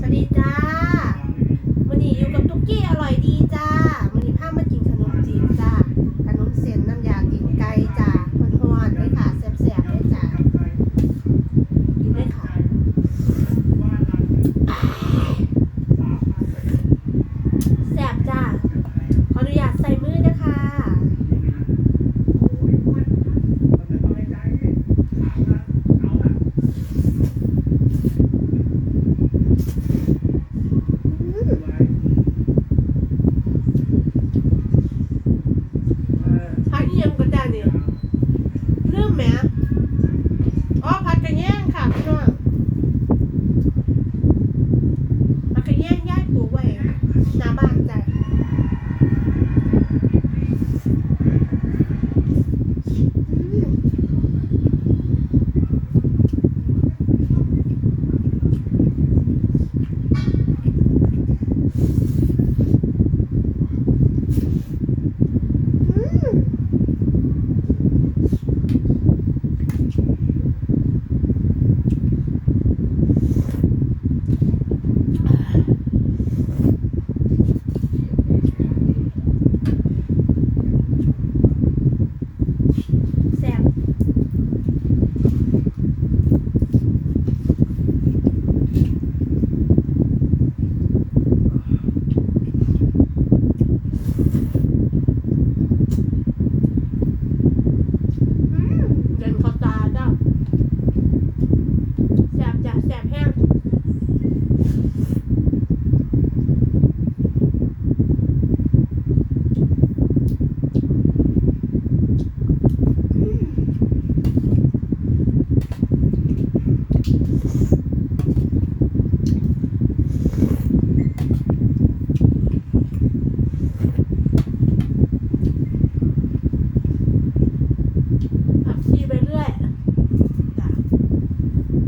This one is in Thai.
สวัสดีจ้ามันนี่อยู่กับตุ๊กกี้อร่อยดีจ้ามันนี่ผ้ามากินขนมจีนจ้า ขนมเส้นน้ำยากินไก่จ้าหอนหอนเลยค่ะแซ่บๆเลยจ้ากินได้ค่ะแซ่บจ้า ขออนุญาตใส่มือนะคะ แซ่บ